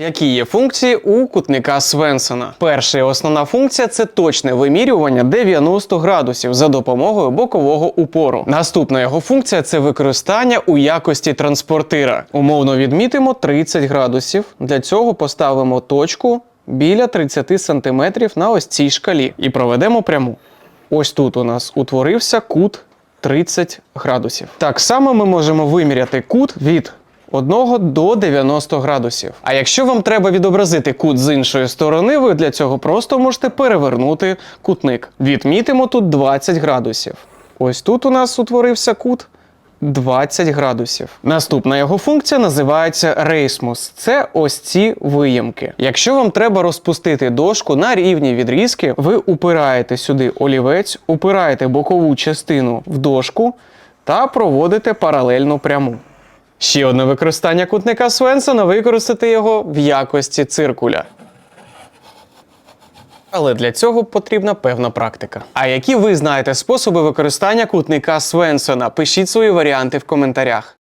Які є функції у кутника Свенсона? Перша і основна функція це точне вимірювання 90 градусів за допомогою бокового упору. Наступна його функція це використання у якості транспортира. Умовно відмітимо 30 градусів. Для цього поставимо точку біля 30 см на ось цій шкалі і проведемо пряму. Ось тут у нас утворився кут 30 градусів. Так само ми можемо виміряти кут від 1 до 90 градусів. А якщо вам треба відобразити кут з іншої сторони, ви для цього просто можете перевернути кутник. Відмітимо тут 20 градусів. Ось тут у нас утворився кут 20 градусів. Наступна його функція називається рейсмус. Це ось ці виємки. Якщо вам треба розпустити дошку на рівні відрізки, ви упираєте сюди олівець, упираєте бокову частину в дошку та проводите паралельну пряму. Ще одне використання кутника Свенсона використати його в якості циркуля. Але для цього потрібна певна практика. А які ви знаєте способи використання кутника Свенсона? Пишіть свої варіанти в коментарях.